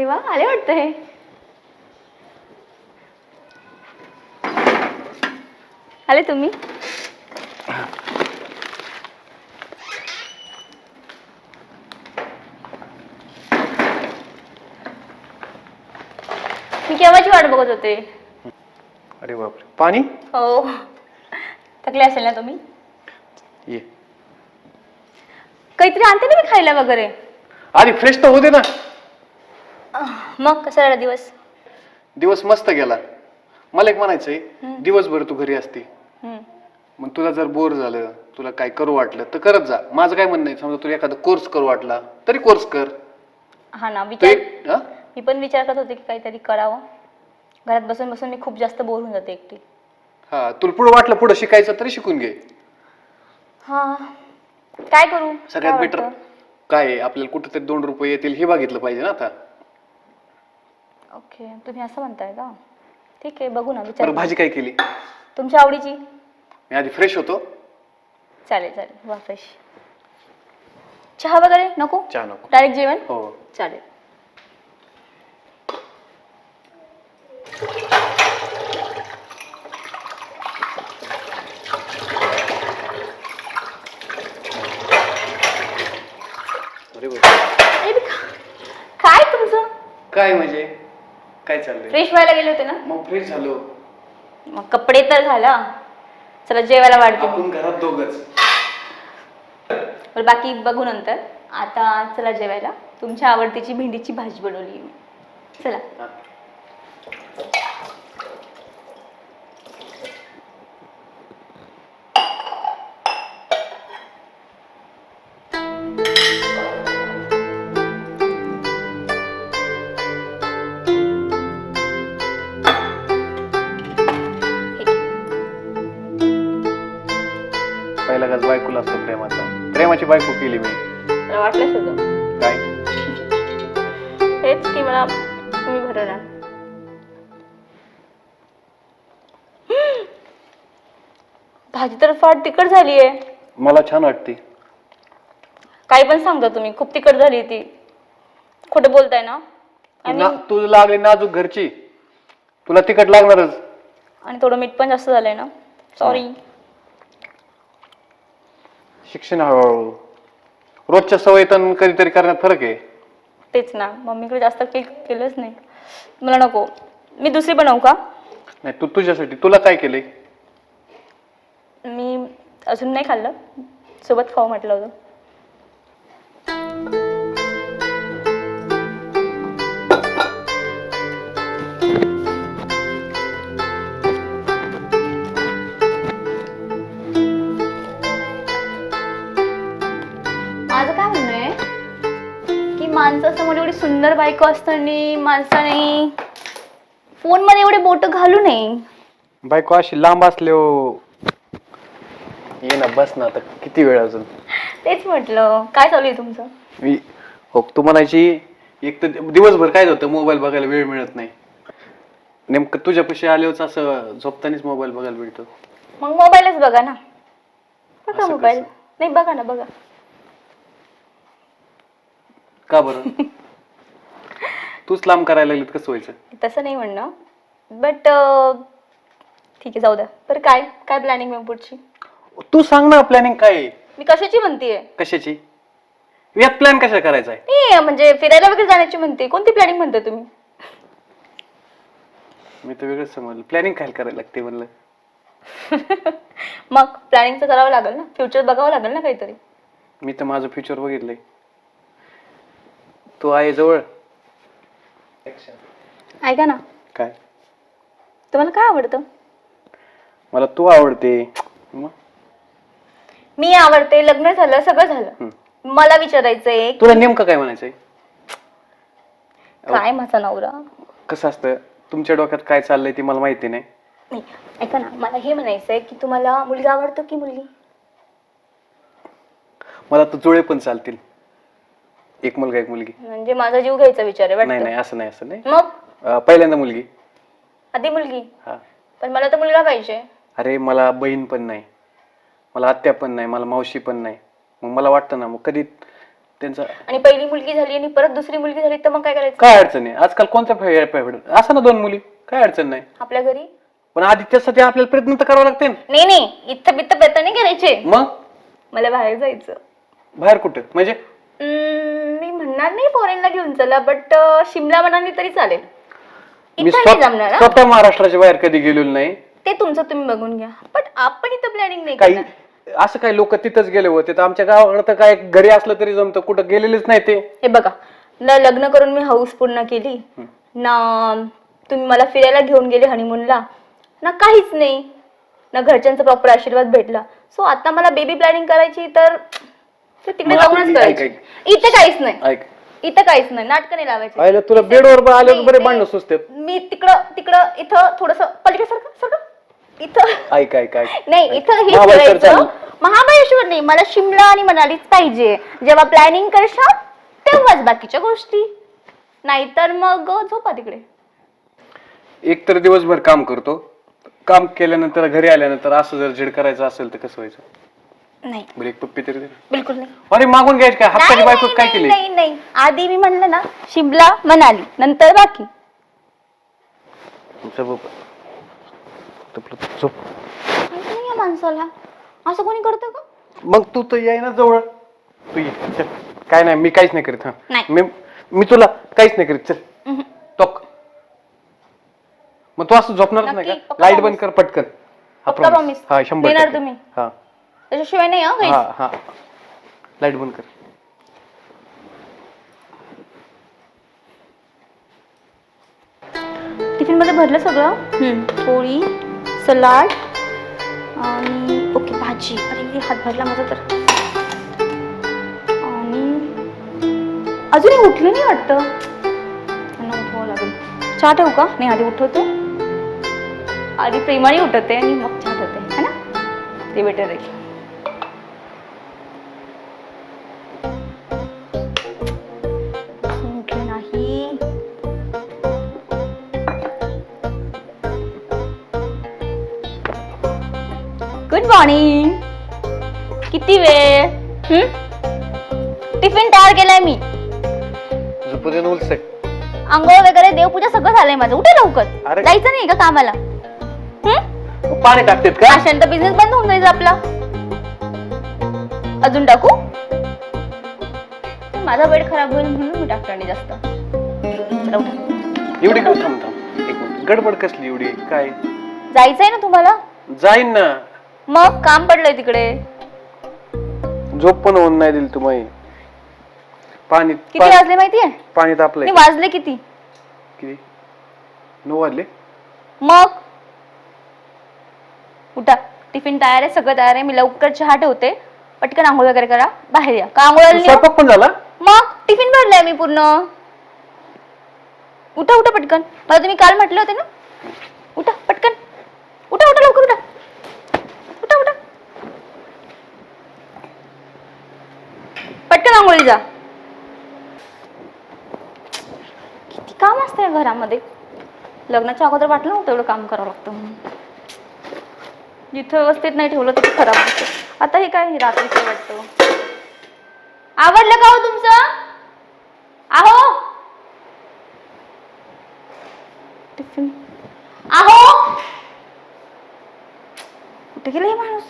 अरे वा आले वाटतं हे आले तुम्ही? मी केव्हाची वाट बघत होते? अरे बापरे. पाणी? हो. थकले असेल ना तुम्ही? ये. काहीतरी आणते ना मी खायला वगैरे. आधी फ्रेश तर होते ना. मग कसा राहिला दिवस? दिवस मस्त गेला. मला एक म्हणायचंय. दिवसभर तू घरी असते. हम्म. मग तुला जर बोर झालं तुला काय करू वाटलं तर करत जा. माझं काय म्हणणं आहे समजा तुला एखादा कोर्स करू वाटला तरी कोर्स कर. हा ना तू विचार एक हा? मी पण विचार करत होते की काहीतरी करावं. घरात बसून बसून मी खूप जास्त बोर होऊन जाते एकटी. हा तुला पुढे वाटलं पुढे शिकायचं तरी शिकून घे. हा. काय करू? सगळ्यात बेटर वाटतं? काय आहे? आपल्याला कुठेतरी दोन रुपये येतील हे बघितलं पाहिजे ना आता. ओके तुम्ही असं म्हणताय का? ठीक आहे बघू ना विचार बरं भाजी काय केली? तुमच्या आवडीची? मी आधी फ्रेश होतो. चालेल चालेल वा फ्रेश चहा वगैरे नको? चहा नको. डायरेक्ट जेवण? हो. चालेल. अरे बी काय तुमचं? काय म्हणजे? काय चाललंय? फ्रेश व्हायला गेले होते ना? मग फ्रेश झालो. मग कपडे तर घाला चला जेवायला वाढते. आपण घरात दोघच. बरं बाकी बघू नंतर. आता चला जेवायला. तुमच्या आवडतीची भेंडीची भाजी बनवली मी. चला. बायको केली मी मला वाटलंच होतं काय? हेच की मला तुम्ही भरवणार. भाजी तर फार तिखट झाली आहे. मला छान वाटते. काही पण सांगता तुम्ही खूप तिखट झाली ती. खोटं बोलताय ना? आणि ना तू लागली नाजूक घरची. तुला तिकट लागणारच. आणि थोडं मीठ पण जास्त झालंय ना? सॉरी शिक्षण हळूहळू. रोजच्या सवयीतून कधीतरी करण्यात फरक आहे. तेच ना. मम्मीकडे जास्त काही केलंच नाही. मला नको. मी दुसरी बनवू का? नाही तू तुझ्यासाठी. तुला काय केलंय? मी अजून नाही खाल्लं. सोबत खाऊ म्हटलं होतं. माणसासमोर एवढी सुंदर बायको असताना माणसाने फोनमध्ये एवढे बोट घालू नये. बायको अशी लांब असले ये ना बस ना आता. किती वेळ अजून? तेच म्हटलं. काय चालू आहे तुमचं? मी हो तू म्हणायची एक तर दिवसभर काय होतं? मोबाईल बघायला वेळ मिळत नाही. नेमकं तुझ्यापाशी आल्यावरच असं झोपतानीच मोबाईल बघायला मिळतो. मग मोबाईलच बघा ना. बघा असं मोबाईल. कसं? नाही बघा ना बघा. का बरं? तूच लांब करायला लागलीत कसं व्हायचं तसं नाही म्हणणं. बट ठीक आहे जाऊ द्या. बरं काय? काय प्लॅनिंग मग पुढची? तू सांग ना प्लॅनिंग काय आहे? मी कशाची म्हणतीये कशाची? यात प्लॅन कशा करायचा आहे? म्हणजे फिरायला वगैरे जाण्याची म्हणते. कोणती प्लॅनिंग म्हणते तुम्ही? मी तर वेगळंच समजलं. प्लॅनिंग काय करायला लागते म्हणलं? मग प्लॅनिंग तर करावं लागेल ना. फ्युचर बघावं लागेल ना काहीतरी. मी तर माझं फ्युचर बघितलंय. तू आहे जवळ. ऐका ना. काय? तुम्हाला काय आवडतं? मला तू आवडते. मग? मी आवडते लग्न झालं सगळं झालं. मला विचारायचंय तुला नेमकं काय म्हणायचंय? काय माझा नवरा? कसं असतं? तुमच्या डोक्यात काय चाललंय ते मला माहिती नाही. नाही ऐका ना. मला हे म्हणायचंय की तुम्हाला मुलगा आवडतो की मुलगी? मला तर जुळे पण चालतील. एक मुलगा एक मुलगी. म्हणजे माझा जीव घ्यायचा विचार आहे नाही वाटतं. नाही असं नाही असं नाही. मग? अं, पहिल्यांदा मुलगी. आधी मुलगी. हा. पण मला तर मुलगा पाहिजे. अरे मला बहीण पण नाही. मला आत्या पण नाही मला मावशी पण नाही. मग मला वाटतं ना मग कधी त्यांचा आणि पहिली मुलगी झाली आणि परत दुसरी मुलगी झाली तर मग काय करायचं? काय अडचण आहे आजकाल कोणत्या फे- फे- असं ना दोन मुली. काय अडचण नाही. आपल्या घरी? पण आधी त्यासाठी आपल्याला प्रयत्न तर करावा लागते ना नाही नाही. इथं बित्त प्रयत्न नाही करायचे. मग? मला बाहेर जायचं. बाहेर कुठं? म्हणजे मी म्हणणार नाही फॉरेनला घेऊन चला बट शिमला म्हणाली तरी चालेल. मी इथं नाही स्वत- हा. महाराष्ट्राच्या बाहेर कधी गेलेलो नाही. ते तुमचं तुम्ही बघून घ्या. बट आपण इथं प्लॅनिंग नाही काही करणार. असं काही लोक तिथंच गेले होते तर आमच्या गावाकडे तर काय घरी असलं तरी जमतं कुठं गेलेलेच नाही ते. हे बघा ना लग्न करून मी हाऊस पूर्ण केली ना तुम्ही मला फिरायला घेऊन गेले हनीमूनला ना काहीच नाही. ना घरच्यांचा प्रॉपर आशीर्वाद भेटला. सो आता मला बेबी प्लॅनिंग करायची तर ते तिकडे मग जाऊनच आपण- करायची. ऐक, इथे काहीच नाही. ऐक. इथं काहीच नाही. नाटकं नाही लावायची. तुला बेडवर बा आले नाही, बरे. भांडणं सुचतात. मी तिकडं तिकडं इथं थोडस पलीकडे सारखं सारखं. इथं ऐक ऐक ऐक. नाही इथं हे महाबळेश्वर. महाबळेश्वर नाही. मला शिमला आणि मनालीच पाहिजे. जेव्हा प्लॅनिंग करशाल तेव्हाच बाकीच्या गोष्टी. नाहीतर मग झोपा तिकडे. एक तर दिवसभर काम करतो. काम केल्यानंतर घरी आल्यानंतर असं जर झिड करायचं असेल तर कसं व्हायचं? नाही. बरं एक पप्पी तरी दे ना. बिलकुल नाही. अरे मागून घ्यायचं काय हप्त्याची नाही, बायको नाही, काय नाही, केली? नाही नाही. आधी मी म्हणलं ना शिमला मनाली नंतर बाकी. झोप. माहिती नाही या माणसाला. असं कोणी करतं का? मग तू तर याय ना जवळ. तू ये चल. काय नाही मी काहीच नाही करीत हा. नाही. मी मी तुला काहीच नाही करीत चल. उहुं. टोक. मग तू असं झोपणारच नाही नक्की, का पक्का लाइट. बंद कर पटकन. हा पक्का promise. promise. हा शंभर देणार टक्के. तुम्ही? हा. त्याच्याशिवाय नाही हं. हा हा. लाइट बंद कर. टिफिनमध्ये भरलं सगळं? पोळी सलाड आणि ओके भाजी. अरे हात भरला माझा तर. आणि अजूनही उठले नाही वाटतं. त्यांना उठवावं लागेल. चहा ठेवू का? नाही आधी उठवते. आधी प्रेमाने उठवते आणि मग चहा ठेवते. है ना? ते बेटर आहे. गुड मॉर्निंग किती वेळ? टिफिन तयार केलाय मी. झोपू दे ना उलसक. आंघोळ वगैरे देवपूजा सगळं झालंय माझं. उठे लवकर. अरे. जायचं नाही का कामाला? पाणी टाकतेत का? अशांत बिझनेस बंद होऊन जायचं आपला. अजून टाकू? माझा वेळ खराब होईल म्हणून मी टाकतो आणि जास्त. चला उठा. एवढी का थांब थांब एक मिनिट गडबड कसली एवढी? काय? जायचंय ना तुम्हाला? जाईन ना. मग काम पडलंय तिकडे. झोप पण होऊन नाही दिली तुम्ही पाणी किती पा- वाजले माहितीये? पाणी तापलंय. नाही वाजले किती? किती? नऊ वाजले. मग? उठा. टिफिन तयार आहे सगळं तयार आहे. मी लवकर चहा ठेवते. पटकन आंघोळ वगैरे करा. बाहेर या. का आंघोळ आली? नाही? स्वयंपाक पण झाला? मग? टिफिन भरलाय मी पूर्ण. उठा उठा पटकन. मला तुम्ही काल म्हटले होते ना? उठा पटकन उठा उठा लवकर उठा उठा उठा पटकन आंघोळी जा. किती काम असतं घरामध्ये. लग्नाच्या अगोदर वाटलं नव्हतं एवढं काम करावं लागतं म्हणून. जिथं व्यवस्थित नाही ठेवलं तिथे खराब होतं. आता हे काय रात्रीचं वाटतं. आवडलं का हो तुमचं? आहो! टिफिन. आहो! कुठे गेलं हे माणूस?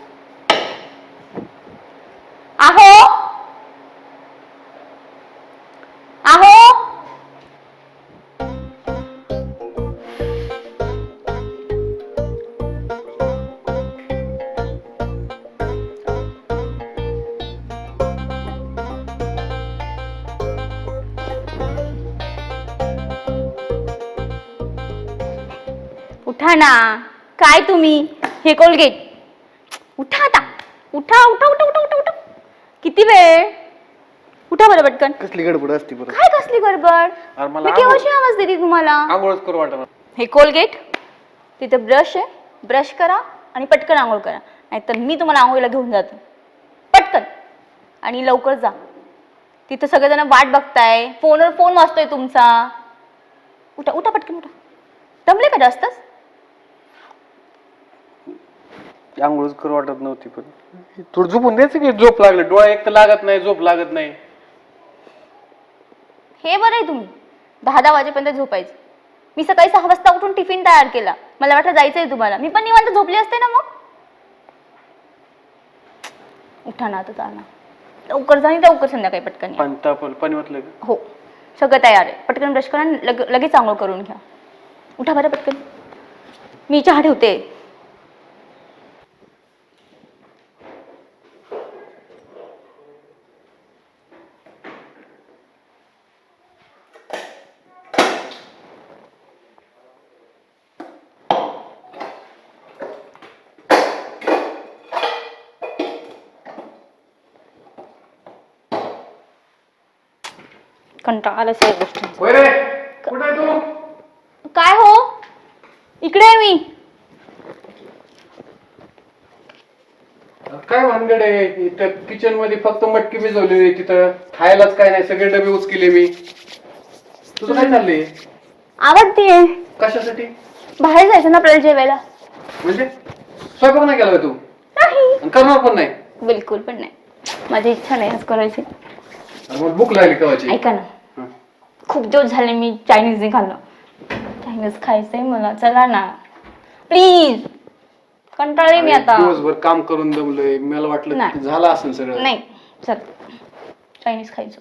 उठा ना. काय तुम्ही? हे कोलगेट. उठा आता. उठा उठा उठा उठा उठा उठा. किती वेळ? उठा बरं पटकन. कसली गडबड असती बरं काय कसली गडबड? अरे मला मी केव्हाची आवाज देते तुम्हाला? आंघोळच करू वाटत हे कोलगेट तिथे ब्रश आहे. ब्रश करा आणि पटकन आंघोळ करा. नाहीतर मी तुम्हाला आंघोळीला घेऊन जाते. पटकन. आणि लवकर जा. तिथं सगळेजण वाट बघताय. फोनवर फोन वाजतोय तुमचा. उठा उठा पटकन उठा. दमले का जास्तच? आंघोळच करू वाटत नव्हती पण. थोडं झोपून द्यायचं की झोप लागली. डोळा एक तर लागत नाही झोप लागत नाही. हे बरं आहे तुम्ही. दहा दहा वाजेपर्यंत झोपायचं. मी सकाळी सहा वाजता उठून टिफिन तयार केला. मला वाटलं जायचंय तुम्हाला. मी पण निवांत झोपली असते ना मग? उठा ना आता चालना लवकर जा आणि लवकर संध्याकाळी पटकन या. पण तापलं पाणी वाटलं का हो. सगळं तयार आहे. पटकन ब्रश करा आणि लग लगेच आंघोळ करून घ्या. उठा बरं पटकन. मी चहा ठेवते. कंटाळा सगळ्या गोष्टी होय रे कुठे आहे तू? काय हो? इकडे आहे मी. काय भानगड आहे? इथं किचनमध्ये फक्त मटकी भिजवलेली तिथं खायलाच काय नाही सगळे डबे उचकिले मी. तुझं काय चाललंय? आवडतीये कशासाठी? बाहेर जायचं ना आपल्याला जेवायला. म्हणजे? स्वयंपाक नाही केला तू? नाही. आणि करणार पण नाही. बिलकुल पण नाही. माझी इच्छा नाही आज करायची. भूक लागली कवाची ऐका ना. खूप दिवस झाले मी चायनीज नाही खाल्लं. चायनीज खायचंय मला. चला ना. प्लीज कंटाळले मी आता. दिवसभर काम करून दमलोय. मला वाटलं नाही. की झालं असेल सगळं. नाही. चल. चायनीज खायचं.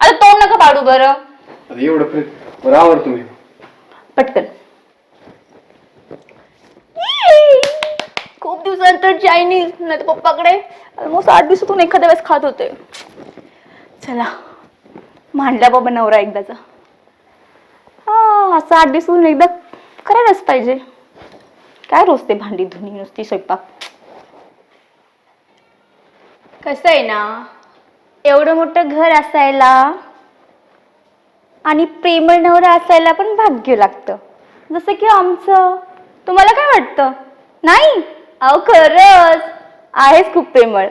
आता तोंड नका पाडू बरं. आता एवढं फ्री बरं आवर तुम्ही. पटकन. खूप दिवसानंतर चायनीज नाही तर पप्पाकडे ऑलमोस्ट आठ दिवसातून एखाद्या वेळेस खात होते. चला मांडला बाबा नवरा एकदाचा. हा असं आठ दिवसातून एकदा करायलाच पाहिजे. काय रोज ते भांडी धुणी नुसती स्वयंपाक? कसं आहे ना एवढं मोठं घर असायला आणि प्रेमळ नवरा असायला पण भाग्य लागतं. जसं की आमचं. तुम्हाला काय वाटतं? नाही? अहो खरंच. आहेच खूप प्रेमळ.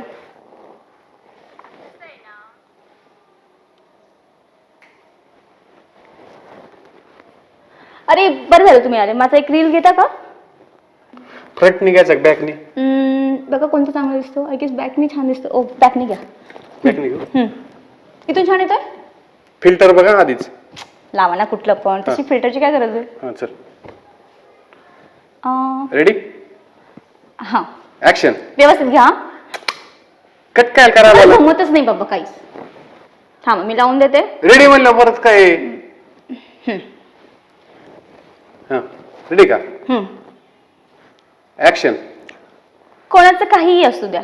अरे बरं झालं तुम्ही आले. माझा एक रील घेता का? फ्रंट निघायचं बॅकनी हम्म, बघा कोणतं चांगलं दिसतो. आय गेस बॅकनी छान दिसतो. ओ बॅकनी घ्या. हम्म. इथून छान येतोय? फिल्टर बघा आधीच. लावा ना कुठलं पण. तशी फिल्टरची काय गरज आहे? हा चल. रेडी हा. ऍक्शन व्यवस्थित घ्या. कट काय करायला मला? जमतच नाही बाबा काहीच. थांबा मी लावून देते. रेडी म्हणलं परत काय? हा. रेडी का? हम्म. ऍक्शन कोणाचं काहीही असू द्या.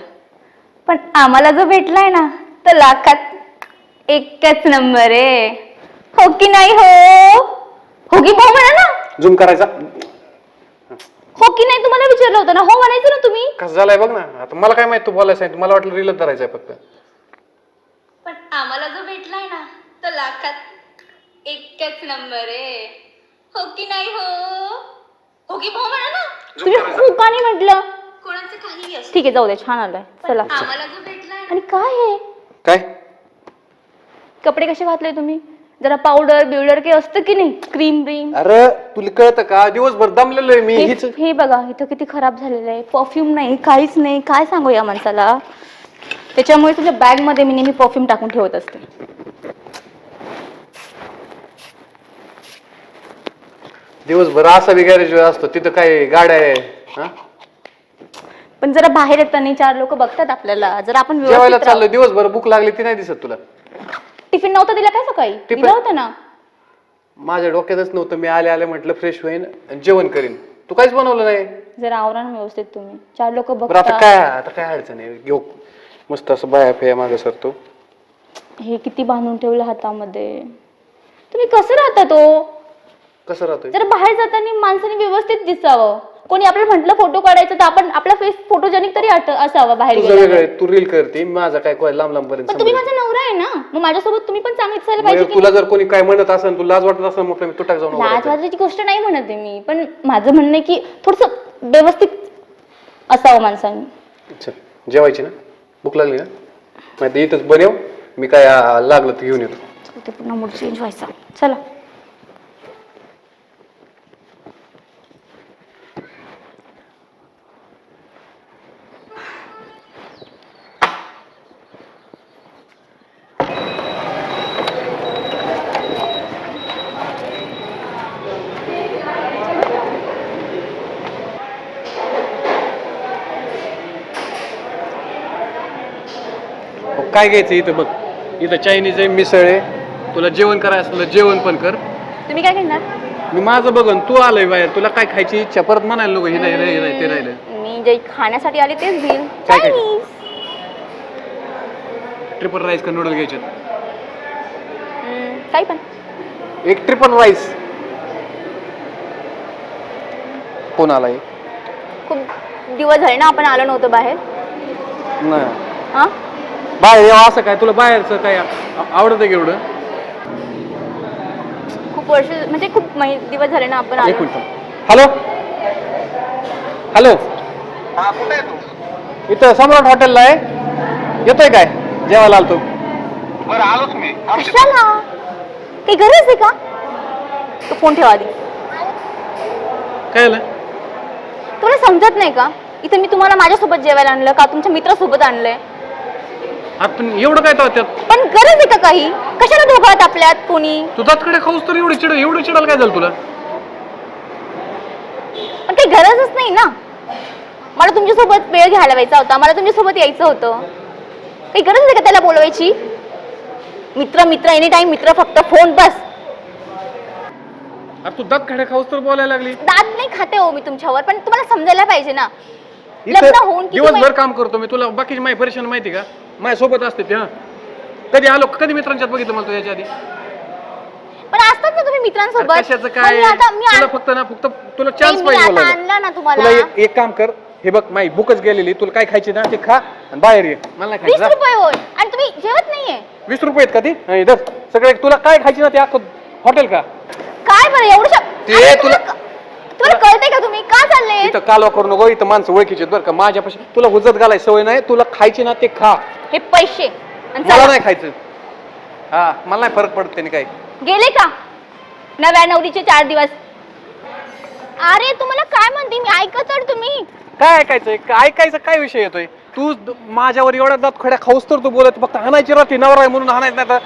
पण आम्हाला जो भेटलाय ना तो लाखात एकच नंबर आहे. हो की नाही हो? हो की भाऊ म्हणा ना. झूम करायचा. हो की नाही? तुम्हाला विचारलं होतं ना. हो म्हणायचं ना तुम्ही. कसं झालंय बघ ना. आता मला काय माहीत तू बोलायला सांगितलं मला वाटलं रीलच धरायचं आहे फक्त. पण आम्हाला जो भेटलाय ना तो लाखात एकच नंबर आहे हो की नाही हो? हो की भाऊ म्हणा ना. तुम्ही हो का नाही म्हटलं. कोणाचं काही ठीक आहे जाऊ दे छान आलंय. चला. आम्हाला जो भेटलाय आणि काय आहे काय? कपडे कसे घातले तुम्ही? जरा पावडर बिवडर काही असतं की नाही? क्रीम ब्रीम अरे तुला कळतं का? दिवसभर दमलेलो आहे मी. हे हीच हे बघा इथं किती खराब झालेलं आहे. परफ्यूम नाही काहीच नाही. काय सांगू या माणसाला? त्याच्यामुळे तुझ्या बॅगमध्ये मी नेहमी परफ्यूम टाकून ठेवत असते. दिवसभर असा बी गॅरेज असतो. तिथं काय गाड्या आहे? हा? पण जरा बाहेर येताना चार लोक बघतात आपल्याला. जर आपण जेवायला व्यवस्थित चाललो दिवसभर भूक लागली ती नाही दिसत तुला. टिफिन नव्हतं दिला काय सकाळी? टिफिन? दिलं होतं ना. माझ्या डोक्यातच नव्हतं. मी आले आले म्हटलं फ्रेश होईन आणि जेवण करीन. तू काहीच बनवलं नाही. जरा आवरा ना व्यवस्थित तुम्ही. चार लोक बरं आता काय आता काय अडचण आहे? घेऊ मस्त असं बाया फेया मागे सरतो. हे किती बांधून ठेवलं हातामध्ये. तुम्ही कसं राहता तो? कसं राहतोय? जर बाहेर जाताना माणसाने व्यवस्थित दिसावं. कोणी आपल्याला म्हटलं फोटो काढायचं तर आपण आपला फेस फोटोजेनिक तरी असावा बाहेर तुझं गेल्यावर. वेगळं आहे, तू रील करते माझा काय काय लांब लांब पर्यंत पण तुम्ही. माझा नवरा आहे ना? मग माझ्यासोबत तुम्ही पण चांगली दिसायला पाहिजे की तुला जर कोणी काय म्हणत असेल तू लाज वाटत असेल म्हटलं मी तुटाक जाऊन उभं लाज राहतो. वाजायची गोष्ट नाही म्हणत आहे मी पण माझं म्हणणं आहे की थोडस व्यवस्थित असावं माणसाने. अच्छा जेवायची ना? भूक लागली ना? नाही तर इथंच बनव मी काय आ, लागलं तर घेऊन येतो. ते पुन्हा मूड चेंज व्हायचा. चला. काय घ्यायचं इथं बघ. इथं चायनीज आहे मिसळ आहे. तुला जेवण करायचं असलं जेवण पण कर. तुम्ही काय घेणार? मी माझं बघन तू आलोय बाहेर. तुला काय खायची इच्छा? परत म्हणायला नको हे नाही हे नाही ते राहिलं मी जे खाण्यासाठी आले तेच काय काय? चायनीज ट्रिपल राईस का नूडल घ्यायचे हम्म, काही पण. एक ट्रिपल राईस कोण आलाय? खूप दिवस झाले ना आपण आलो नव्हतो बाहेर. नाही. हा? बाहेर यावं असं काय? तुला बाहेरचं काय आ- आवडतं की एवढं? खूप वर्ष म्हणजे खूप महि- दिवस झाले ना आपण एक आलो. मिनिट हॅलो हॅलो हा कुठे आहे तू? इथं सम्राट हॉटेलला आहे. येतोय काय? जेवायला आलतो. बरं आलोच मी. कशाला? काही गरज आहे का? तो फोन ठेवा आधी. काय आलं तुला समजत नाही का? इथे मी तुम्हाला माझ्यासोबत जेवायला आणलं का? तुमच्या मित्रासोबत आणलंय. आता पण एवढं काय त्यात पण गरज आहे का काही? कशाला दोघात आपल्यात कोणी? तू दातकडे खाऊस तर एवढी चिड एवढं चिडायला काय झालं तुला? पण काही गरजच नाही ना. मला तुमच्यासोबत वेळ घालवायचा होता. मला तुमच्यासोबत यायचं होतं. काही गरज आहे का त्याला बोलवायची? मित्र मित्र एनी टाइम मित्र फक्त फोन बस. अरे तू दात खड्या खाऊस तर बोलायला लागली. दाद नाही खाते हो मी तुमच्यावर पण तुम्हाला समजायला पाहिजे ना. लग्न होऊन किती दिवसभर काम करतो मी. तुला बाकीची माहिती परेशान माहिती का? माझ्या सोबत असते ते हा कधी आलो कधी मित्रांच्यात बघितलं मला तू याच्या आधी? पण असतात ना तुम्ही मित्रांसोबत. कशाचं काय? मी आता मी तुला आण- फक्त ना फक्त तुला नाही, चान्स मी पाहिजे आता बोलायला. आणलं ना तुला तुम्हाला एक एक काम कर. हे बघ माई बुकच गेलेली. तुला काय खायची ना ते खा आणि बाहेर ये. मला नाही वीस खायचं. जा. रुपये होय. आणि तुम्ही जेवत नाहीये. वीस रुपये आहेत का ती? हा, इधर सगळे तुला काय खायची ना ते अख्खं हॉटेल का काय बरं एवढं ते तुला- तुम्हाला तुम्हाला कळतंय का तुम्ही? का चालले? इथं कालवा करू नको इथं माणसं ओळखीचे बरं का. माझ्यापाशी तुला हुजत घालाय सवय नाही तुला खायची ना ते खा. हे पैसे. आणि मला चला. नाही खायचं. हा मला नाही फरक पडत त्याने काय गेले का? नव्या नवरीचे चार दिवस. अरे तुम्हाला काय म्हणते? मी ऐकत तर तुम्ही. काय ऐकायचंय? काय ऐकायचं काय विषय येतोय? तू माझ्यावर एवढ्या दात खड्या खाऊस तर तू बोलत फक्त हाणायची राहते नवरा आहे म्हणून हाणायचं नाही तर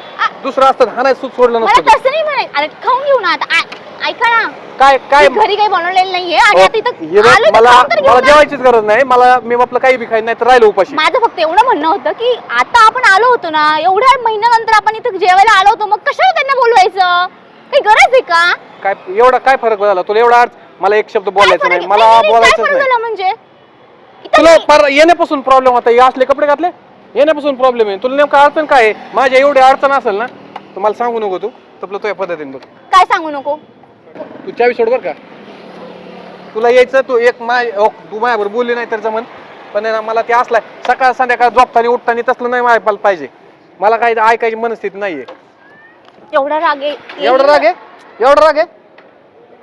दुसरं असतं हाणायचं सुद्धा सोडलं मला नसतं. तसं नाही म्हणायचं. अरे खाऊन घेऊ ना आता. आ- ऐका ना. काय काय मी घरी काही बनवलेलं नाहीये आणि आता इथं हे बघ, मला मला. जेवायचीच गरज नाही. मला मी आपलं काही बी खायचं नाही तर राहिलो उपाशी. माझं फक्त एवढं म्हणणं होतं की आता आपण आलो होतो ना एवढ्या महिन्यानंतर आपण इथं जेवायला आलो होतो मग कशाला त्यांना बोलवायचं? काही गरज आहे का? काय एवढा काय फरक झाला? तुला एवढा अर्थ मला एक शब्द काय बोलायचा फरक नाही? मला नाही, नाही, काय बोलायचंच फरक नाही. झाला म्हणजे? तुला पर येण्यापासून प्रॉब्लेम होता. हे असले कपडे घातले? येण्यापासून प्रॉब्लेम आहे. तुला नेमकं अडचण काय आहे? माझ्या एवढी अडचण असेल ना तर मला सांगू नको तू. तपलं तुझ्या पद्धतीने बघ. काय सांगू नको? तू चावी सोड बरं का. तुला यायचं तू एक माय ओ, तू माझ्यावर बोलली नाही तर जमन. पण आहे ना मला ते असलाय सकाळ संध्याकाळ झोपताना उठताना तसलं नाही माय पाहिजे. मला काही ऐकायची मनस्थिती नाहीये. एवढा राग आहे. एवढं राग आहे? एवढं राग आहे?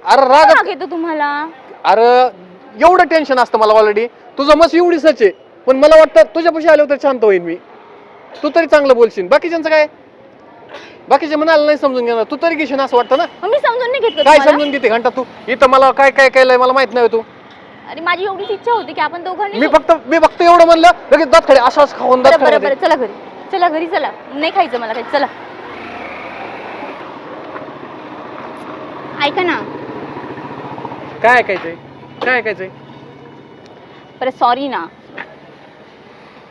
अरे राग राग येतो तुम्हाला. अरे एवढं टेन्शन असतं मला ऑलरेडी तुझं मस्त एवढी सच आहे. पण मला वाटतं तुझ्यापाशी आल्यावर तर शांत होईन मी. तू तरी चांगलं बोलशील. बाकीच्यांचं काय? बाकीचे म्हणाला नाही समजून घेणार. तू तरी घेशील असं वाटतं ना? मी समजून नाही घेतलं काय तुम्हाला. समजून घेते घंटा तू? इथं मला काय काय केलंय मला माहीत नाही तू. अरे माझी एवढीच इच्छा होती की आपण दोघांनी मी फक्त मी फक्त एवढं म्हणलं लगेच दात खडे असं असं खाऊन दात बरं बरं खडे बरं चला घरी. चला घरी चला. नाही खायचं मला काही. चला. ऐका ना. काय ऐकायचंय? काय ऐकायचंय? बरं सॉरी ना.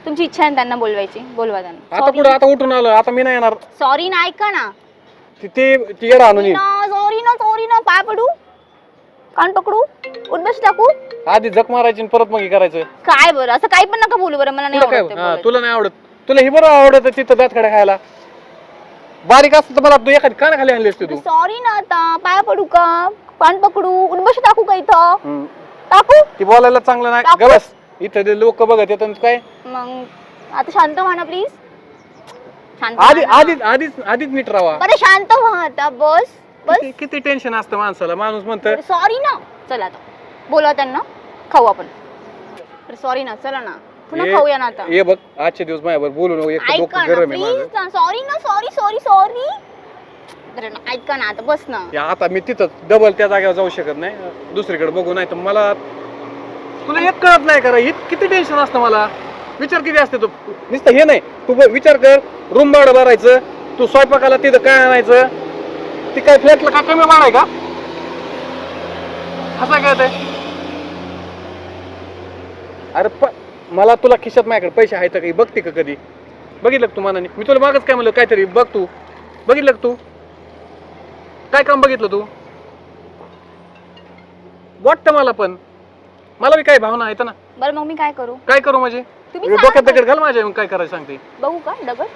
तुमची इच्छा आहे ना त्यांना बोलवायची? बोलवा त्यांना. आता पुढे आता उठून आलं. आता मी नाही येणार. सॉरी ना ऐका ना. ती- ते ती येडा आणून येईन सॉरी ना सॉरी ना पाय पडू. कान पकडू. उठबस टाकू. आधी जक मारायची आणि परत मग हे करायचं. काय बरं? असं काही पण नका बोलू बरं. मला नाही तुला काय आवडत ते हा, बोलायचं. तुला नाही आवडत. तुला हे बरं आवडत तिथं दात खडे खायला? बारीक असतं मला तू एखादी कान खाली आणली असते तू. सॉरी ना आता. पाय पडू का? कान पकडू. उठबस टाकू का इथं? हम्म. टाकू ती बोलायला चांगलं नाही. टाकू. गवस इथं लोक बघत येतात आणि काय? मग आता शांत व्हा ना प्लीज शांत आधी व्हा ना. आधीच आधीच आधीच नीट राहा. बरं शांत व्हा आता बस बस. किती- किती टेन्शन असतं माणसाला? माणूस म्हणतं सॉरी ना. चला आता. बोला त्यांना. खाऊ आपण. सॉरी ना. चला ना. पुन्हा खाऊया ना आता. ये बघ आजचे दिवस माझ्यावर बोलू नको. एक तर ऐका डोकं ना गरम आहे प्लीज माझं. ना सॉरी ना सॉरी सॉरी सॉरी अरे ना ऐका ना आता बस ना. या आता मी तिथं डबल त्या जागेवर जाऊ शकत नाही. दुसरीकडे बघू नाही तर मला तुला एक कळत नाही करा इत किती टेन्शन असतं मला? विचार किती असते तू? नुसतं हे नाही. तू विचार कर. रूम भाडं भरायचं. तू स्वयंपाकाला तिथं काय आणायचं? ती काय फ्लॅटला काय कमी भाडं आहे का? असं काय ते? अरे प मला तुला खिशात माझ्याकडे पैसे आहेत का? काही बघते का कधी? बघितलं का तू मनाने? मी तुला मागच काय म्हणलं? काहीतरी बघ तू. बघितलं का तू? काय काम बघितलं तू? वाटतं मला पण. मला बी काही भावना आहेत ना. बरं मग मी काय करू? काय करू म्हणजे? तुम्ही डोक्यात दगड घाल माझ्या मग काय करायचं सांगते. बघू का दगड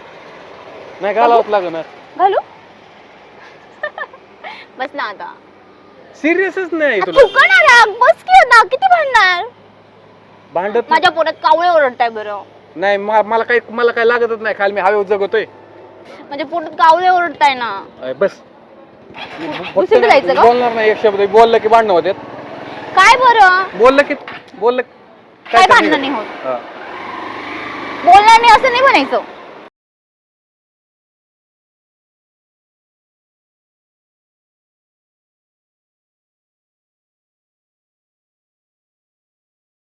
नाही घालावंच लागणार. घालू? बस ना आता. सिरियसच नाही तुला. राग बस की आता. किती भांडणार? भांडत माझ्या पोटात कावळे ओरडताय बरं. नाही मा- मला काही मला काय लागतच नाही. खाली मी हवेवर जगतोय. माझ्या पोटात कावळे ओरडताय ना. अय, बस. दुसरीकडे जायचं का? बोलणार नाही एक शब्द बोललं की भांडणं होते काय बरं बोललं की बोललं की- काय करणार? भांडणं नाही होत हा. बोलणार नाही असं नाही म्हणायचं